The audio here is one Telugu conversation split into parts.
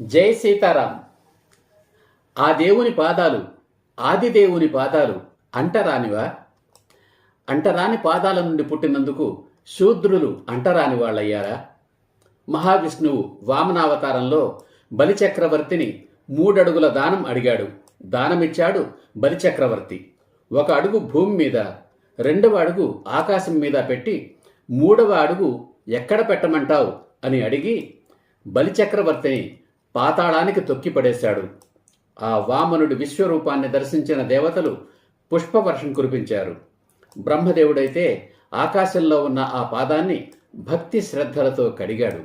జై సీతారాం. ఆ దేవుని పాదాలు ఆది దేవుని పాదాలు అంటరానివా? అంటరాని పాదాల నుండి పుట్టినందుకు శూద్రులు అంటరాని వాళ్ళయ్యారా మహావిష్ణువు వామనావతారంలో బలిచక్రవర్తిని మూడడుగుల దానం అడిగాడు. దానమిచ్చాడు బలిచక్రవర్తి. ఒక అడుగు భూమి మీద రెండవ అడుగు ఆకాశం మీద పెట్టి మూడవ అడుగు ఎక్కడ పెట్టమంటావు అని అడిగి బలిచక్రవర్తిని పాతాళానికి తొక్కిపడేశాడు. ఆ వామనుడి విశ్వరూపాన్ని దర్శించిన దేవతలు పుష్పవర్షం కురిపించారు. బ్రహ్మదేవుడైతే ఆకాశంలో ఉన్న ఆ పాదాన్ని భక్తి శ్రద్ధలతో కడిగాడు.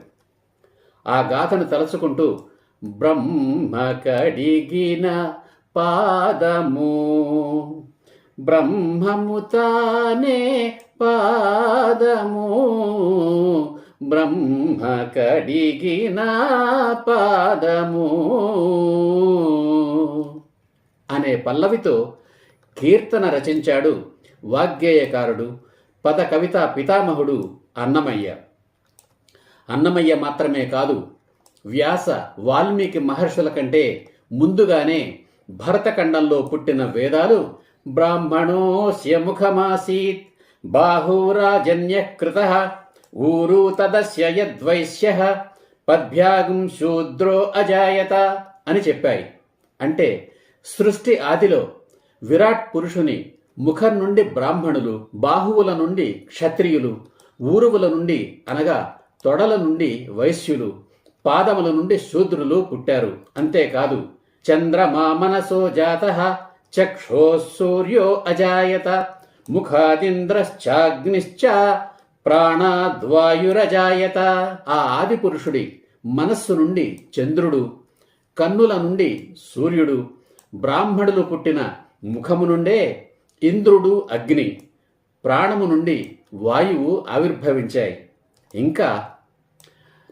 ఆ గాథను తలుచుకుంటూ బ్రహ్మ కడిగిన పాదము బ్రహ్మము తానే పాదము. బ్రహ్మ కడిగిన పాదము అనే పల్లవితో కీర్తన రచించాడు వాగ్గేయకారుడు పద కవిత పితామహుడు అన్నమయ్య. అన్నమయ్య మాత్రమే కాదు వ్యాస వాల్మీకి మహర్షుల కంటే ముందుగానే భరతఖండంలో పుట్టిన వేదాలు బ్రాహ్మణోస్య ముఖమాసీత్ బాహురాజన్య కృత ఊరు తదస్య యద్వైశ్య పద్భ్యాగం శూద్రో అజాయత అని చెప్పాయి. అంటే సృష్టి ఆదిలో విరాట్ పురుషుని ముఖం నుండి బ్రాహ్మణులు బాహువుల నుండి క్షత్రియులు ఊరువుల నుండి అనగా తొడల నుండి వైశ్యులు పాదముల నుండి శూద్రులు పుట్టారు. అంతేకాదు చంద్రమా మనసో జాత చక్షో సూర్యో అజాయత ముఖాదింద్రశ్చాగ్నిశ్చ ప్రాణాద్వాయురజాయత. ఆ ఆది పురుషుడి మనస్సు నుండి చంద్రుడు కన్నుల నుండి సూర్యుడు బ్రాహ్మణులు పుట్టిన ముఖము నుండే ఇంద్రుడు అగ్ని ప్రాణము నుండి వాయువు ఆవిర్భవించాయి. ఇంకా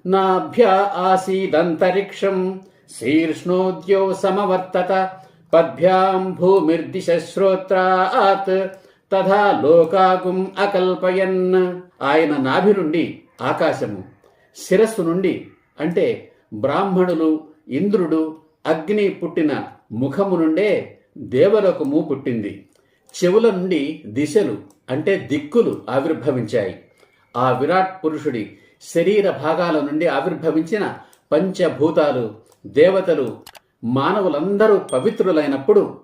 నాభ్య ఆసీదంతరిక్షం శీర్ష్ణోద్యో సమవర్తత పద్భ్యాం భూమిర్దిశ శ్రోత్రాత్ తథా లోకాగుం అకల్పయన్. ఆయన నాభి నుండి ఆకాశము శిరస్సు నుండి అంటే బ్రాహ్మణులు ఇంద్రుడు అగ్ని పుట్టిన ముఖము నుండే దేవలోకము పుట్టింది. చెవుల నుండి దిశలు అంటే దిక్కులు ఆవిర్భవించాయి. ఆ విరాట్ పురుషుడి శరీర భాగాల నుండి ఆవిర్భవించిన పంచభూతాలు దేవతలు మానవులందరూ పవిత్రులైనప్పుడు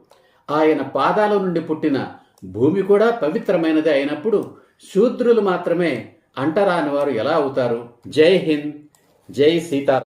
ఆయన పాదాల నుండి పుట్టిన భూమి కూడా పవిత్రమైనది అయినప్పుడు శూద్రులు మాత్రమే అంటరాని వారు ఎలా అవుతారు? జై హింద్. జై సీతా